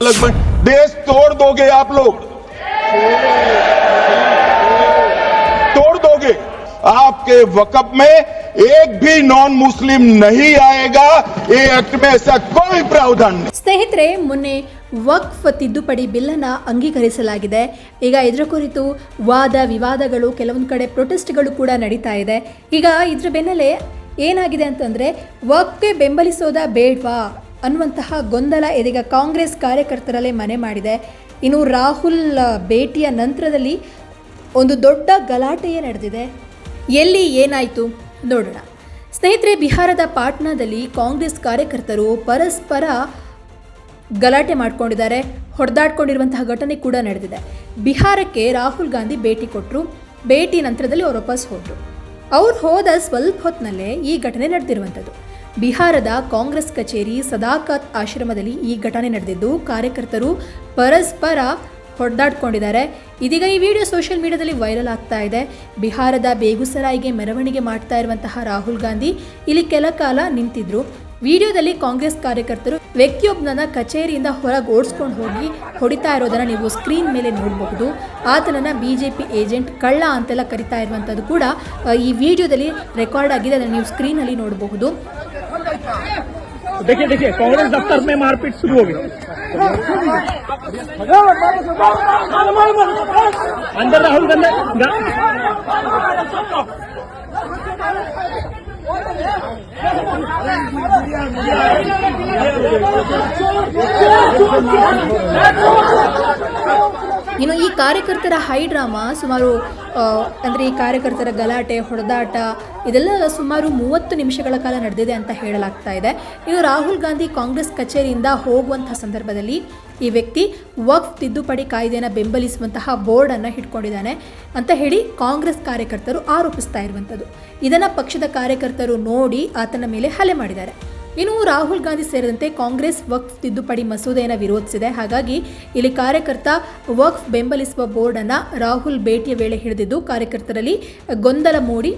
लगभग देश तोड़ दोगे आप लोग तोड़ दोगे आपके वकफ में एक भी नॉन मुस्लिम नहीं आएगा ये एक्ट में ऐसा कोई प्रावधान नहीं ಸ್ನೇಹಿತರೆ ಮೊನ್ನೆ ವಕ್ಫ್ ತಿದ್ದುಪಡಿ ಬಿಲ್ಲನ್ನು ಅಂಗೀಕರಿಸಲಾಗಿದೆ ಈಗ ಇದರ ಕುರಿತು ವಾದ ವಿವಾದಗಳು ಕೆಲವೊಂದು ಕಡೆ ಪ್ರೊಟೆಸ್ಟ್ಗಳು ಕೂಡ ನಡೀತಾ ಇದೆ ಈಗ ಇದ್ರ ಬೆನ್ನಲ್ಲೇ ಏನಾಗಿದೆ ಅಂತಂದರೆ ವಕ್ಫ್ಗೆ ಬೆಂಬಲಿಸೋದಾ ಬೇಡ್ವಾ ಅನ್ನುವಂತಹ ಗೊಂದಲ ಇದೀಗ ಕಾಂಗ್ರೆಸ್ ಕಾರ್ಯಕರ್ತರಲ್ಲೇ ಮನೆ ಮಾಡಿದೆ. ಇನ್ನು ರಾಹುಲ್ ಭೇಟಿಯ ನಂತರದಲ್ಲಿ ಒಂದು ದೊಡ್ಡ ಗಲಾಟೆಯೇ ನಡೆದಿದೆ. ಎಲ್ಲಿ ಏನಾಯಿತು ನೋಡೋಣ. ಸ್ನೇಹಿತರೆ, ಬಿಹಾರದ ಪಾಟ್ನಾದಲ್ಲಿ ಕಾಂಗ್ರೆಸ್ ಕಾರ್ಯಕರ್ತರು ಪರಸ್ಪರ ಗಲಾಟೆ ಮಾಡಿಕೊಂಡಿದ್ದಾರೆ. ಹೊಡೆದಾಡ್ಕೊಂಡಿರುವಂತಹ ಘಟನೆ ಕೂಡ ನಡೆದಿದೆ. ಬಿಹಾರಕ್ಕೆ ರಾಹುಲ್ ಗಾಂಧಿ ಭೇಟಿ ಕೊಟ್ಟರು ಭೇಟಿ ನಂತರದಲ್ಲಿ ಅವರು ವಾಪಸ್ ಹೋದರು ಅವ್ರು ಹೋದ ಸ್ವಲ್ಪ ಹೊತ್ತಿನಲ್ಲೇ ಈ ಘಟನೆ ನಡೆದಿರುವಂಥದ್ದು. ಬಿಹಾರದ ಕಾಂಗ್ರೆಸ್ ಕಚೇರಿ ಸದಾಕತ್ ಆಶ್ರಮದಲ್ಲಿ ಈ ಘಟನೆ ನಡೆದಿದ್ದು, ಕಾರ್ಯಕರ್ತರು ಪರಸ್ಪರ ಹೊಡೆದಾಡ್ಕೊಂಡಿದ್ದಾರೆ. ಇದೀಗ ಈ ವಿಡಿಯೋ ಸೋಷಿಯಲ್ ಮೀಡಿಯಾದಲ್ಲಿ ವೈರಲ್ ಆಗ್ತಾ ಇದೆ. ಬಿಹಾರದ ಬೇಗುಸರಾಯಿಗೆ ಮೆರವಣಿಗೆ ಮಾಡ್ತಾ ಇರುವಂತಹ ರಾಹುಲ್ ಗಾಂಧಿ ಇಲ್ಲಿ ಕೆಲ ಕಾಲ ನಿಂತಿದ್ರು. ವಿಡಿಯೋದಲ್ಲಿ ಕಾಂಗ್ರೆಸ್ ಕಾರ್ಯಕರ್ತರು ವ್ಯಕ್ತಿಯೊಬ್ಬನನ್ನ ಕಚೇರಿಯಿಂದ ಹೊರಗೆ ಓಡಿಸ್ಕೊಂಡು ಹೋಗಿ ಹೊಡಿತಾ ಇರೋದನ್ನ ನೀವು ಸ್ಕ್ರೀನ್ ಮೇಲೆ ನೋಡಬಹುದು. ಆತನನ್ನ ಬಿಜೆಪಿ ಏಜೆಂಟ್ ಕಳ್ಳ ಅಂತೆಲ್ಲ ಕರಿತಾ ಇರುವಂಥದ್ದು ಕೂಡ ಈ ವಿಡಿಯೋದಲ್ಲಿ ರೆಕಾರ್ಡ್ ಆಗಿದೆ, ಅದನ್ನು ನೀವು ಸ್ಕ್ರೀನಲ್ಲಿ ನೋಡಬಹುದು. देखिए देखिए कांग्रेस दफ्तर में मारपीट शुरू हो गई। अंदर राहुल गांधी ಇನ್ನು ಈ ಕಾರ್ಯಕರ್ತರ ಹೈ ಡ್ರಾಮಾ ಸುಮಾರು ಅಂದರೆ ಈ ಕಾರ್ಯಕರ್ತರ ಗಲಾಟೆ, ಹೊಡೆದಾಟ, ಇದೆಲ್ಲ ಸುಮಾರು ಮೂವತ್ತು ನಿಮಿಷಗಳ ಕಾಲ ನಡೆದಿದೆ ಅಂತ ಹೇಳಲಾಗ್ತಾ ಇದೆ. ಇನ್ನು ರಾಹುಲ್ ಗಾಂಧಿ ಕಾಂಗ್ರೆಸ್ ಕಚೇರಿಯಿಂದ ಹೋಗುವಂತಹ ಸಂದರ್ಭದಲ್ಲಿ ಈ ವ್ಯಕ್ತಿ ವಕ್ಫ್ ತಿದ್ದುಪಡಿ ಕಾಯ್ದೆಯನ್ನು ಬೆಂಬಲಿಸುವಂತಹ ಬೋರ್ಡನ್ನು ಇಟ್ಕೊಂಡಿದ್ದಾನೆ ಅಂತ ಹೇಳಿ ಕಾಂಗ್ರೆಸ್ ಕಾರ್ಯಕರ್ತರು ಆರೋಪಿಸ್ತಾ ಇರುವಂಥದ್ದು. ಇದನ್ನು ಪಕ್ಷದ ಕಾರ್ಯಕರ್ತರು ನೋಡಿ ಆತನ ಮೇಲೆ ಹಲ್ಲೆ ಮಾಡಿದ್ದಾರೆ. ಇನ್ನು ರಾಹುಲ್ ಗಾಂಧಿ ಸೇರಿದಂತೆ ಕಾಂಗ್ರೆಸ್ ವಕ್ಫ್ ತಿದ್ದುಪಡಿ ಮಸೂದೆಯನ್ನು ವಿರೋಧಿಸಿದೆ. ಹಾಗಾಗಿ ಇಲ್ಲಿ ಕಾರ್ಯಕರ್ತ ವಕ್ಫ್ ಬೆಂಬಲಿಸುವ ಬೋರ್ಡನ್ನು ರಾಹುಲ್ ಭೇಟಿಯ ವೇಳೆ ಹಿಡಿದಿದ್ದು, ಕಾರ್ಯಕರ್ತರಲ್ಲಿ ಗೊಂದಲ ಮೂಡಿ